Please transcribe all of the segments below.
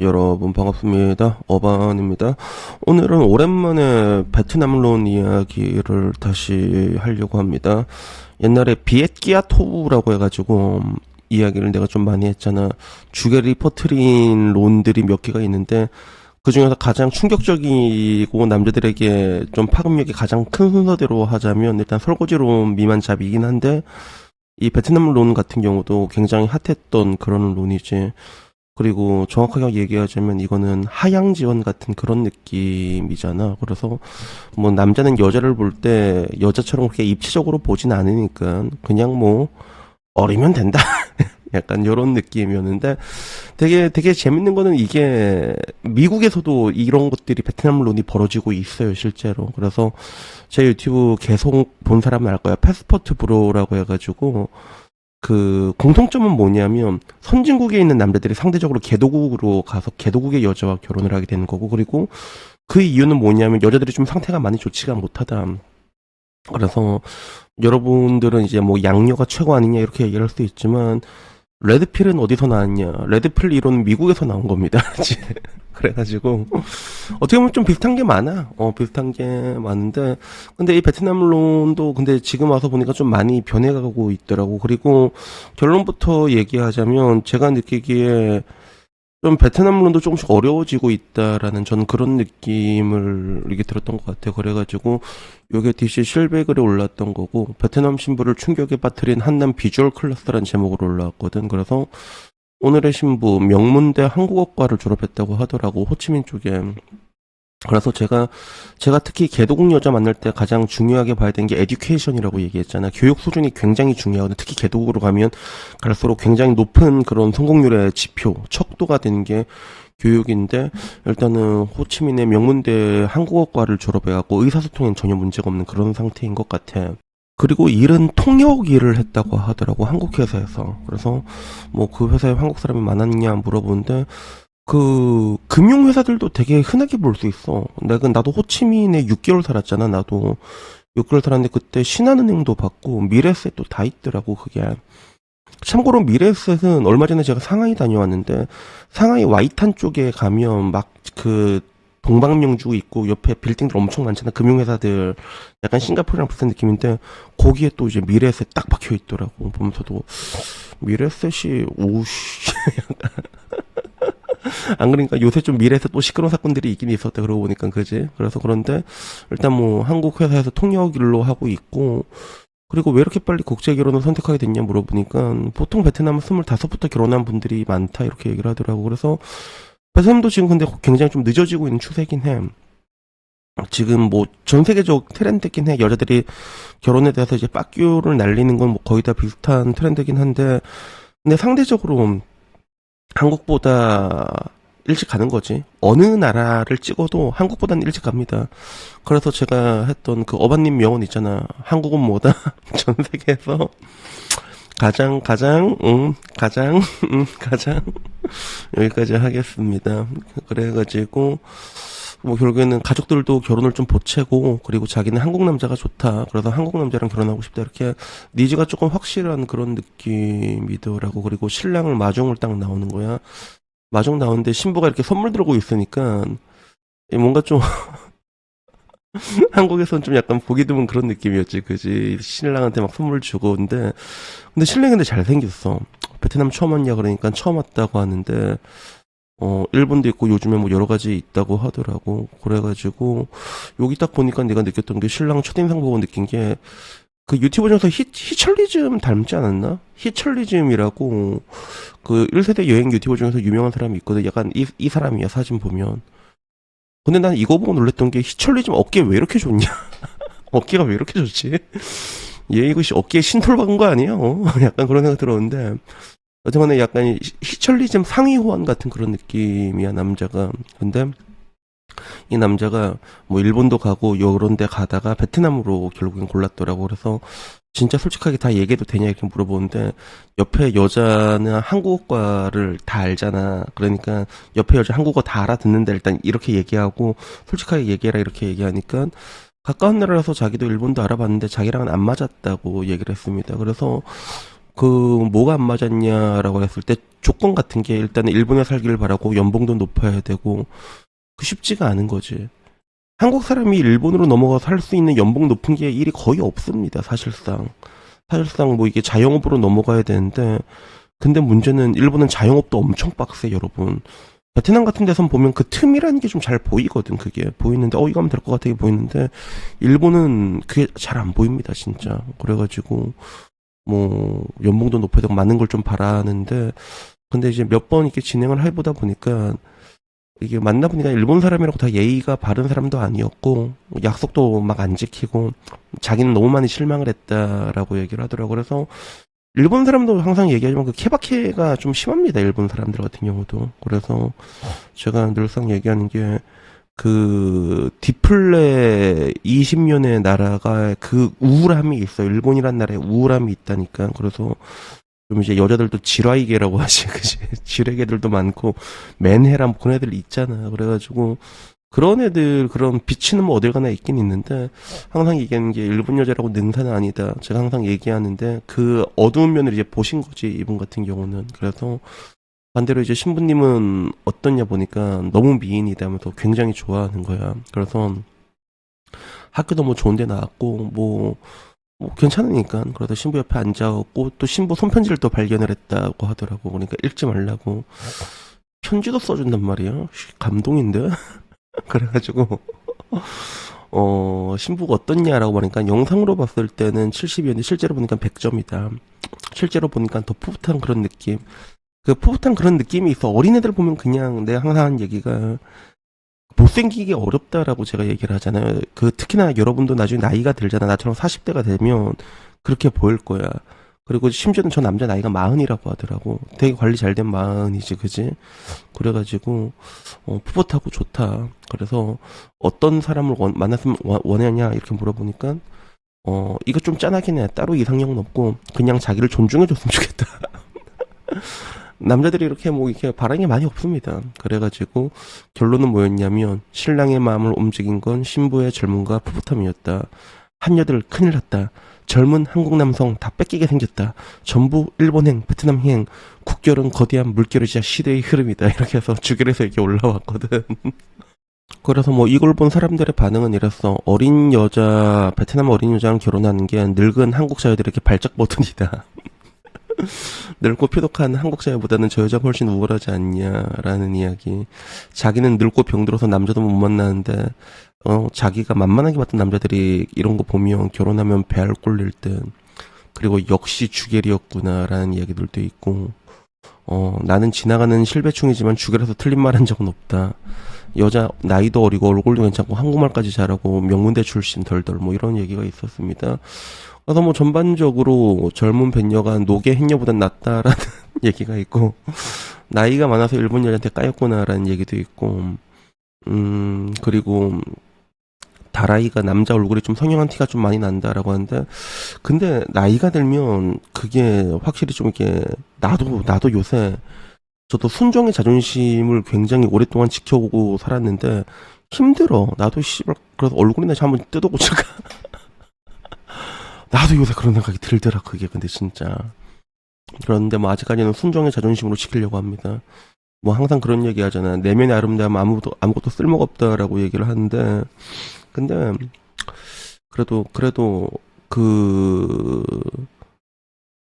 여러분 반갑습니다. 어반입니다. 오늘은 오랜만에 베트남론 이야기를 다시 하려고 합니다. 옛날에 비엣기아 토우라고 해가지고 음, 이야기를 내가 좀 많이 했잖아. 주계리 퍼트린 론들이 몇 개가 있는데 그 중에서 가장 충격적이고 남자들에게 좀 파급력이 가장 큰 순서대로 하자면 일단 설거지론 미만 잡이긴 한데 이 베트남 론 같은 경우도 굉장히 핫했던 그런 론이지. 그리고 정확하게 얘기하자면 이거는 하향 지원 같은 그런 느낌이잖아. 그래서 뭐 남자는 여자를 볼 때 여자처럼 그렇게 입체적으로 보진 않으니까 그냥 뭐 어리면 된다. 약간 요런 느낌이었는데 되게 되게 재밌는 거는 이게 미국에서도 이런 것들이 베트남 론이 벌어지고 있어요, 실제로. 그래서 제 유튜브 계속 본 사람은 알 거야. 패스포트 브로라고 해가지고 그 공통점은 뭐냐면 선진국에 있는 남자들이 상대적으로 개도국으로 가서 개도국의 여자와 결혼을 하게 되는 거고 그리고 그 이유는 뭐냐면 여자들이 좀 상태가 많이 좋지가 못하다. 그래서 여러분들은 이제 뭐 양녀가 최고 아니냐 이렇게 얘기할 수 있지만 레드필은 어디서 나왔냐? 레드필 이론은 미국에서 나온 겁니다. 그래가지고 어떻게 보면 좀 비슷한 게 많아. 어 비슷한 게 많은데 근데 이 베트남론도 근데 지금 와서 보니까 좀 많이 변해가고 있더라고. 그리고 결론부터 얘기하자면 제가 느끼기에 좀 베트남 론도 조금씩 어려워지고 있다라는 전 그런 느낌을 이게 들었던 것 같아요. 그래가지고 요게 DC 실베글에 올랐던 거고 베트남 신부를 충격에 빠뜨린 한남 비주얼 클래스라는 제목으로 올라왔거든. 그래서 오늘의 신부 명문대 한국어과를 졸업했다고 하더라고 호치민 쪽에. 그래서 제가 제가 특히 개도국 여자 만날 때 가장 중요하게 봐야 되는 게 에듀케이션이라고 얘기했잖아. 교육 수준이 굉장히 중요하거든. 특히 개도국으로 가면 갈수록 굉장히 높은 그런 성공률의 지표, 척도가 되는 게 교육인데 일단은 호치민의 명문대 한국어과를 졸업해갖고 의사소통엔 전혀 문제가 없는 그런 상태인 것 같아. 그리고 일은 통역 일을 했다고 하더라고 한국 회사에서. 그래서 뭐 그 회사에 한국 사람이 많았냐 물어보는데 그 금융회사들도 되게 흔하게 볼 수 있어. 내가 나도 호치민에 6개월 살았잖아. 나도 6개월 살았는데 그때 신한은행도 받고 미래에셋도 다 있더라고 그게. 참고로 미래에셋은 얼마 전에 제가 상하이 다녀왔는데 상하이 와이탄 쪽에 가면 막 그 동방명주 있고 옆에 빌딩들 엄청 많잖아. 금융회사들 약간 싱가포르랑 비슷한 느낌인데 거기에 또 이제 미래에셋 딱 박혀 있더라고. 보면서도 미래에셋이 오씨 안 그러니까 요새 좀 미래에서 또 시끄러운 사건들이 있긴 있었다 그러고 보니까 그지? 그래서 그런데 일단 뭐 한국 회사에서 통역 일로 하고 있고 그리고 왜 이렇게 빨리 국제 결혼을 선택하게 됐냐 물어보니까 보통 베트남은 스물다섯부터 결혼한 분들이 많다 이렇게 얘기를 하더라고. 그래서 베트남도 지금 근데 굉장히 좀 늦어지고 있는 추세긴 해. 지금 뭐 전 세계적 트렌드긴 해. 여자들이 결혼에 대해서 이제 빠큐를 날리는 건 뭐 거의 다 비슷한 트렌드긴 한데 근데 상대적으로 한국보다 일찍 가는 거지. 어느 나라를 찍어도 한국보다는 일찍 갑니다. 그래서 제가 했던 그 어반님 명언 있잖아. 한국은 뭐다? 전 세계에서 가장, 가장, 음, 가장, 음, 가장. 여기까지 하겠습니다. 그래가지고, 뭐 결국에는 가족들도 결혼을 좀 보채고 그리고 자기는 한국 남자가 좋다. 그래서 한국 남자랑 결혼하고 싶다. 이렇게 니즈가 조금 확실한 그런 느낌이더라고. 그리고 신랑을 마중을 딱 나오는 거야. 마중 나오는데 신부가 이렇게 선물 들고 있으니까 뭔가 좀 한국에선 좀 약간 보기 드문 그런 느낌이었지. 그지? 신랑한테 막 선물 주고. 근데 근데 신랑이 근데 잘생겼어. 베트남 처음 왔냐 그러니까 처음 왔다고 하는데 어, 일본도 있고 요즘에 뭐 여러 가지 있다고 하더라고. 그래가지고, 여기 딱 보니까 내가 느꼈던 게 신랑 첫인상 보고 느낀 게, 그 유튜브 중에서 히, 히철리즘 닮지 않았나? 히철리즘이라고, 그 1세대 여행 유튜버 중에서 유명한 사람이 있거든. 약간 이, 이 사람이야, 사진 보면. 근데 난 이거 보고 놀랬던 게 히철리즘 어깨 왜 이렇게 좋냐? 어깨가 왜 이렇게 좋지? 얘 이거 어깨에 신톨 박은 거 아니야? 어? 약간 그런 생각 들었는데, 어쨌거나 약간 희철리즘 상위 호환 같은 그런 느낌이야 남자가. 근데 이 남자가 뭐 일본도 가고 요런 데 가다가 베트남으로 결국엔 골랐더라고. 그래서 진짜 솔직하게 다 얘기해도 되냐 이렇게 물어보는데 옆에 여자는 한국어과를 다 알잖아. 그러니까 옆에 여자 한국어 다 알아듣는데 일단 이렇게 얘기하고 솔직하게 얘기해라 이렇게 얘기하니까 가까운 나라라서 자기도 일본도 알아봤는데 자기랑은 안 맞았다고 얘기를 했습니다. 그래서 그 뭐가 안 맞았냐라고 했을 때 조건 같은 게 일단은 일본에 살기를 바라고 연봉도 높아야 되고 그 쉽지가 않은 거지. 한국 사람이 일본으로 넘어가 살수 있는 연봉 높은 게 일이 거의 없습니다. 사실상. 사실상 뭐 이게 자영업으로 넘어가야 되는데 근데 문제는 일본은 자영업도 엄청 빡세 여러분. 베트남 같은 데선 보면 그 틈이라는 게 좀 잘 보이거든 그게 보이는데 어 이거 하면 될 것 같아 보이는데 일본은 그게 잘 안 보입니다 진짜 그래가지고 뭐 연봉도 높여야 되고 많은 걸 좀 바라는데 근데 이제 몇 번 이렇게 진행을 해보다 보니까 이게 만나 보니까 일본 사람이라고 다 예의가 바른 사람도 아니었고 약속도 막 안 지키고 자기는 너무 많이 실망을 했다라고 얘기를 하더라고 그래서 일본 사람도 항상 얘기하지만 그 케바케가 좀 심합니다. 일본 사람들 같은 경우도. 그래서 제가 늘상 얘기하는 게 그 디플레 20년의 나라가 그 우울함이 있어요. 일본이란 나라에 우울함이 있다니까. 그래서 좀 이제 여자들도 지라이계라고 하지, 그지? 지뢰개들도 많고 맨해랑 그런 애들 있잖아. 그래가지고 그런 애들 그런 비치는 뭐 어딜 가나 있긴 있는데 항상 얘기하는 게 일본 여자라고 능사는 아니다. 제가 항상 얘기하는데 그 어두운 면을 이제 보신 거지 이분 같은 경우는 그래서 반대로 이제 신부님은 어떻냐 보니까 너무 미인이다 하면서 굉장히 좋아하는 거야. 그래서 학교도 뭐 좋은 데 나왔고 뭐, 뭐 괜찮으니까 그래서 신부 옆에 앉아갖고 또 신부 손편지를 또 발견을 했다고 하더라고. 그러니까 읽지 말라고 편지도 써준단 말이야. 씨, 감동인데. 그래가지고 어 신부가 어떻냐라고 하니까 영상으로 봤을 때는 70이었는데 실제로 보니까 100점이다. 실제로 보니까 더 풋풋한 그런 느낌. 그 풋풋한 그런 느낌이 있어. 어린애들 보면 그냥 내가 항상 하는 얘기가 못생기기 어렵다라고 제가 얘기를 하잖아요. 그 특히나 여러분도 나중에 나이가 들잖아. 나처럼 40대가 되면 그렇게 보일 거야. 그리고 심지어는 저 남자 나이가 마흔이라고 하더라고. 되게 관리 잘 된 마흔이지, 그지? 그래가지고, 어, 풋풋하고 좋다. 그래서 어떤 사람을 원, 만났으면 원- 원하냐, 이렇게 물어보니까, 어, 이거 좀 짠하긴 해. 따로 이상형은 없고, 그냥 자기를 존중해줬으면 좋겠다. 남자들이 이렇게 뭐 이렇게 게 많이 없습니다. 그래가지고 결론은 뭐였냐면 신랑의 마음을 움직인 건 신부의 젊음과 풋풋함이었다. 한여들 큰일 났다. 젊은 한국 남성 다 뺏기게 생겼다. 전부 일본행, 베트남행, 국결은 거대한 물결이자 시대의 흐름이다. 이렇게 해서 주결에서 이렇게 올라왔거든. 그래서 뭐 이걸 본 사람들의 반응은 이랬어. 어린 여자, 베트남 어린 여자랑 결혼하는 게 늙은 한국 사회들에게 발작 버튼이다. 늙고 표독한 한국 사회보다는 저 여자가 훨씬 우월하지 않냐라는 이야기. 자기는 늙고 병들어서 남자도 못 만나는데 어 자기가 만만하게 봤던 남자들이 이런 거 보면 결혼하면 배알 꼴릴 듯. 그리고 역시 주겔이었구나라는 이야기들도 있고. 어 나는 지나가는 실배충이지만 주겔에서 틀린 말 한 적은 없다. 여자 나이도 어리고 얼굴도 괜찮고 한국말까지 잘하고 명문대 출신 덜덜 뭐 이런 얘기가 있었습니다. 그래서 뭐 전반적으로 젊은 배녀가 노개 행녀보단 낫다라는 얘기가 있고 나이가 많아서 일본 여자한테 까였구나라는 얘기도 있고 음 그리고 다라이가 남자 얼굴이 좀 성형한 티가 좀 많이 난다라고 하는데 근데 나이가 들면 그게 확실히 좀 이렇게 나도 나도 요새 저도 순종의 자존심을 굉장히 오랫동안 지켜오고 살았는데 힘들어. 나도 씨발 그래서 얼굴이나 좀 한번 뜯어고칠까 나도 요새 그런 생각이 들더라 그게. 근데 진짜. 그런데 뭐 아직까지는 순종의 자존심으로 지키려고 합니다. 뭐 항상 그런 얘기 하잖아 내면의 아름다움 아무것도 아무것도 쓸모가 없다라고 얘기를 하는데. 근데 그래도 그래도 그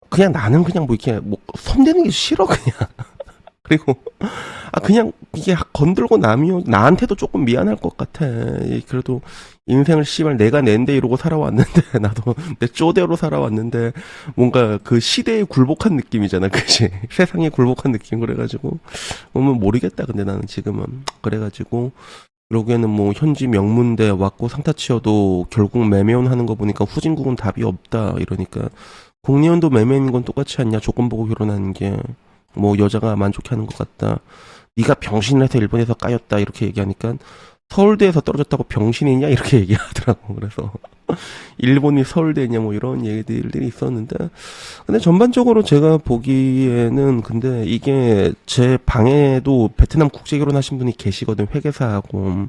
그냥 나는 그냥 뭐 이렇게 뭐 손대는 게 싫어 그냥. 그리고 아 그냥 이게 건들고 나면 나한테도 조금 미안할 것 같아. 이 그래도 인생을 씨발 내가 낸데 이러고 살아왔는데 나도 내 쪼대로 살아왔는데 뭔가 그 시대에 굴복한 느낌이잖아 그지? 세상에 굴복한 느낌 그래가지고. 보면 모르겠다 근데 나는 지금은. 그래가지고 그러기에는 뭐 현지 명문대 왔고 상타 치어도 결국 매매원 하는 거 보니까 후진국은 답이 없다 이러니까. 국내원도 매매인 건 똑같지 않냐 조건 보고 결혼하는 게 뭐 여자가 만족해하는 것 같다. 네가 병신해서 일본에서 까였다. 이렇게 얘기하니까 서울대에서 떨어졌다고 병신이냐? 이렇게 얘기하더라고. 그래서 일본이 서울대냐? 뭐 이런 얘기들이 있었는데. 근데 전반적으로 제가 보기에는 근데 이게 제 방에도 베트남 국제 결혼하신 분이 계시거든 회계사하고.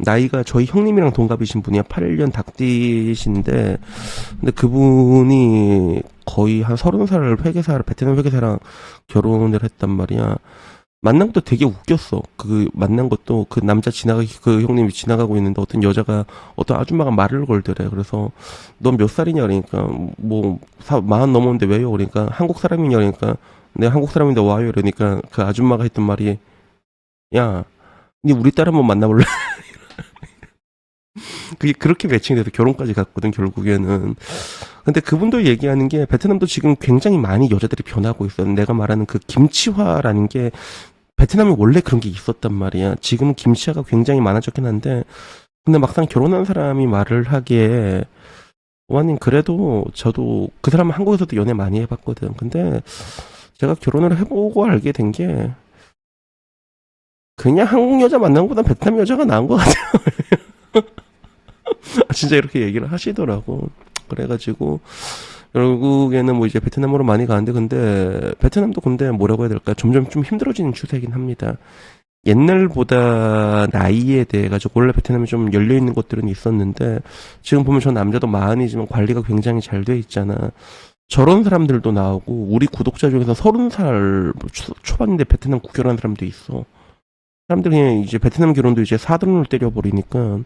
나이가 저희 형님이랑 동갑이신 분이야. 8년 닭띠신데. 근데 그분이 거의 한 서른 살 회계사를 베트남 회계사랑 결혼을 했단 말이야. 만난 것도 되게 웃겼어. 그 만난 것도 그 남자 지나가 그 형님이 지나가고 있는데 어떤 여자가 어떤 아줌마가 말을 걸더래. 그래서 넌 몇 살이냐 그러니까 뭐 사, 마흔 넘었는데 왜요? 그러니까 한국 사람이냐 그러니까 내가 한국 사람인데 와요. 그러니까 그 아줌마가 했던 말이 야, 니 우리 딸 한번 만나볼래? 그게 그렇게 매칭이 돼서 결혼까지 갔거든 결국에는. 근데 그분도 얘기하는 게 베트남도 지금 굉장히 많이 여자들이 변하고 있어요. 내가 말하는 그 김치화라는 게 베트남에 원래 그런 게 있었단 말이야. 지금 김치화가 굉장히 많아졌긴 한데 근데 막상 결혼한 사람이 말을 하기에 와님 그래도 저도 그 사람은 한국에서도 연애 많이 해봤거든. 근데 제가 결혼을 해보고 알게 된 게 그냥 한국 여자 만난 것보다 베트남 여자가 나은 것 같아요. 진짜 이렇게 얘기를 하시더라고. 그래가지고 결국에는 뭐 이제 베트남으로 많이 가는데 근데 베트남도 근데 뭐라고 해야 될까 점점 좀 힘들어지는 추세이긴 합니다. 옛날보다 나이에 대해 가지고 원래 베트남이 좀 열려 있는 것들은 있었는데 지금 보면 저 남자도 마흔이지만 관리가 굉장히 잘 돼 있잖아. 저런 사람들도 나오고 우리 구독자 중에서 서른 살 초- 초반인데 베트남 국결한 사람도 있어. 사람들이 이제 베트남 결혼도 이제 사돈을 때려버리니까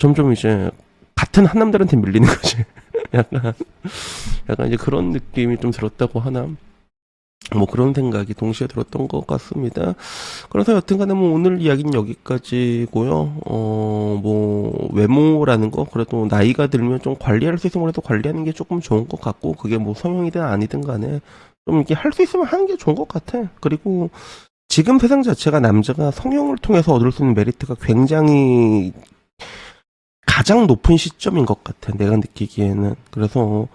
점점 이제 같은 한남들한테 밀리는 거지. 약간 약간 이제 그런 느낌이 좀 들었다고 하나. 뭐 그런 생각이 동시에 들었던 것 같습니다. 그래서 여튼간에 뭐 오늘 이야기는 여기까지고요. 어, 뭐 외모라는 거 그래도 나이가 들면 좀 관리할 수 있으면 그래도 관리하는 게 조금 좋은 것 같고 그게 뭐 성형이든 아니든 간에 좀 이렇게 할 수 있으면 하는 게 좋은 것 같아. 그리고 지금 세상 자체가 남자가 성형을 통해서 얻을 수 있는 메리트가 굉장히 가장 높은 시점인 것 같아. 내가 느끼기에는. 그래서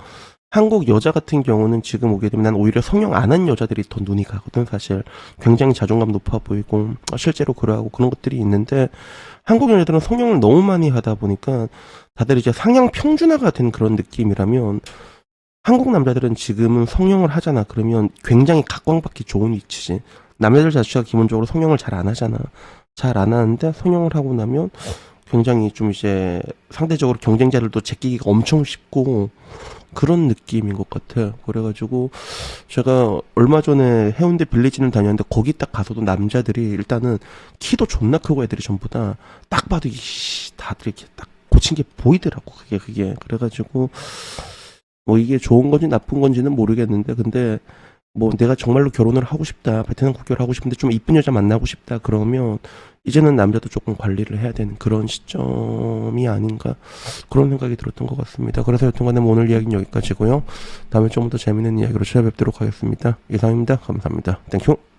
한국 여자 같은 경우는 지금 오게 되면 난 오히려 성형 안 한 여자들이 더 눈이 가거든, 사실. 굉장히 자존감 높아 보이고, 어, 실제로 그러하고 그런 것들이 있는데, 한국 여자들은 성형을 너무 많이 하다 보니까, 다들 이제 상향 평준화가 된 그런 느낌이라면, 한국 남자들은 지금은 성형을 하잖아. 그러면 굉장히 각광받기 좋은 위치지. 남자들 자체가 기본적으로 성형을 잘 안 하잖아. 잘 안 하는데 성형을 하고 나면 굉장히 좀 이제 상대적으로 경쟁자들도 제끼기가 엄청 쉽고 그런 느낌인 것 같아요. 그래가지고 제가 얼마 전에 해운대 빌리지는 다녔는데 거기 딱 가서도 남자들이 일단은 키도 존나 크고 애들이 전부 다 딱 봐도 이씨 다들 이렇게 딱 고친 게 보이더라고 그게 그게 그래가지고 뭐 이게 좋은 건지 나쁜 건지는 모르겠는데 근데 뭐 내가 정말로 결혼을 하고 싶다 베트남 국결 하고 싶은데 좀 이쁜 여자 만나고 싶다 그러면 이제는 남자도 조금 관리를 해야 되는 그런 시점이 아닌가 그런 생각이 들었던 것 같습니다. 그래서 여튼간에 뭐 오늘 이야기는 여기까지고요. 다음에 좀 더 재밌는 이야기로 찾아뵙도록 하겠습니다. 이상입니다. 감사합니다. 땡큐.